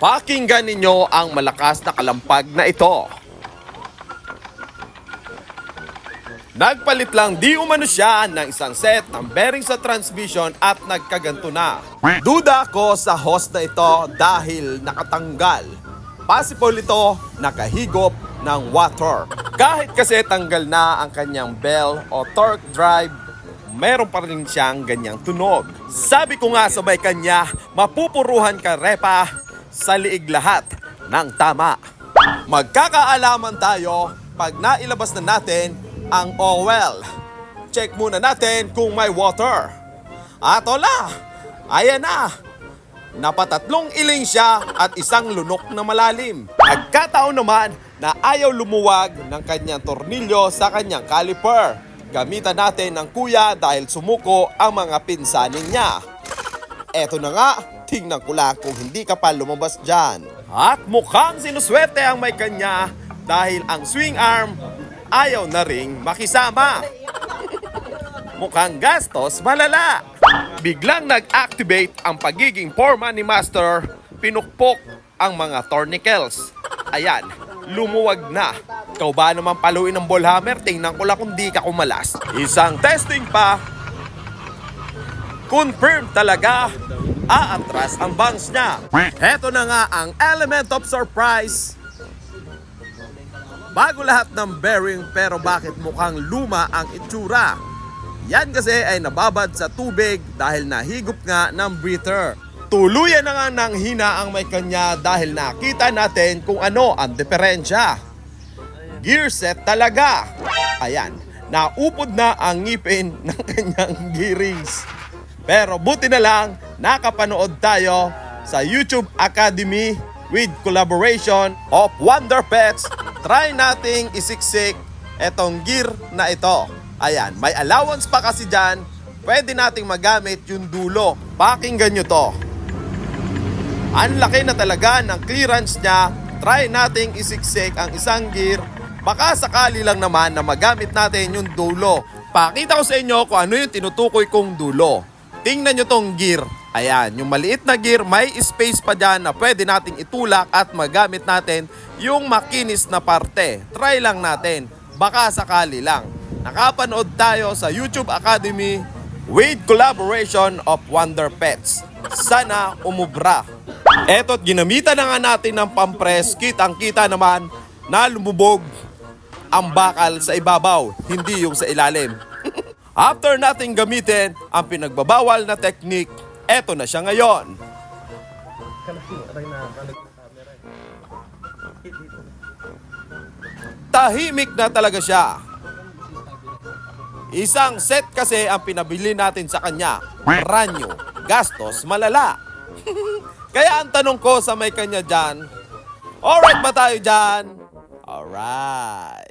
Pakinggan ninyo ang malakas na kalampag na ito. Nagpalit lang di umano siya ng isang set ng bearing sa transmission at nagkaganto na. Duda ko sa host na ito dahil nakatanggal. Possible ito nakahigop ng water. Kahit kasi tanggal na ang kanyang bell o torque drive, meron pa rin siyang ganyang tunog. Sabi ko nga sa may kanya, mapupuruhan ka repa sa liig lahat ng tama. Magkakaalaman tayo pag nailabas na natin ang oil. Check muna natin kung may water. At wala, ayan na. Napatatlong iling siya at isang lunok na malalim. Nagkataon naman na ayaw lumuwag ng kanyang tornilyo sa kanyang caliper. Gamitan natin ng kuya dahil sumuko ang mga pinsanin niya. Eto na nga, tingnan ko lang kung hindi ka pa lumabas dyan. At mukhang sinuswerte ang may kanya dahil ang swing arm ayaw na ring makisama. Mukhang gastos malala. Biglang nag-activate ang pagiging forma ni Master, pinukpok ang mga tornicles. Ayan, lumuwag na. Ikaw ba naman paluin ng ball hammer? Tingnan ko lang kung di ka kumalas. Isang testing pa, confirm talaga aatras ang bangs niya. Heto na nga ang element of surprise. Bago lahat ng bearing pero bakit mukhang luma ang itsura? Yan kasi ay nababad sa tubig dahil nahigop nga ng breather. Tuluyan na nga ng hina ang may kanya dahil nakita natin kung ano ang diferensya. Gear set talaga. Ayan, naupod na ang ngipin ng kanyang gearings. Pero buti na lang, nakapanood tayo sa YouTube Academy with collaboration of Wonder Pets. Try nating isiksik etong gear na ito. Ayan, may allowance pa kasi dyan. Pwede nating magamit yung dulo. Pakinggan nyo to. Ang laki na talaga ng clearance niya. Try nating isiksik ang isang gear. Baka sakali lang naman na magamit natin yung dulo. Pakita ko sa inyo kung ano yung tinutukoy kong dulo. Tingnan nyo tong gear. Ayan, yung maliit na gear, may space pa dyan na pwede nating itulak at magamit natin yung makinis na parte. Try lang natin. Baka sakali lang. Nakapanood tayo sa YouTube Academy with collaboration of Wonder Pets. Sana umubra. Eto't ginamitan na nga natin ng pampres, kitang-kita naman na lumubog ang bakal sa ibabaw, hindi yung sa ilalim. After nating gamitin ang pinagbabawal na technique, eto na siya ngayon. Tahimik na talaga siya. Isang set kasi ang pinabili natin sa kanya. Ranyo, gastos, malala. Kaya ang tanong ko sa may kanya dyan, alright ba tayo dyan? Alright.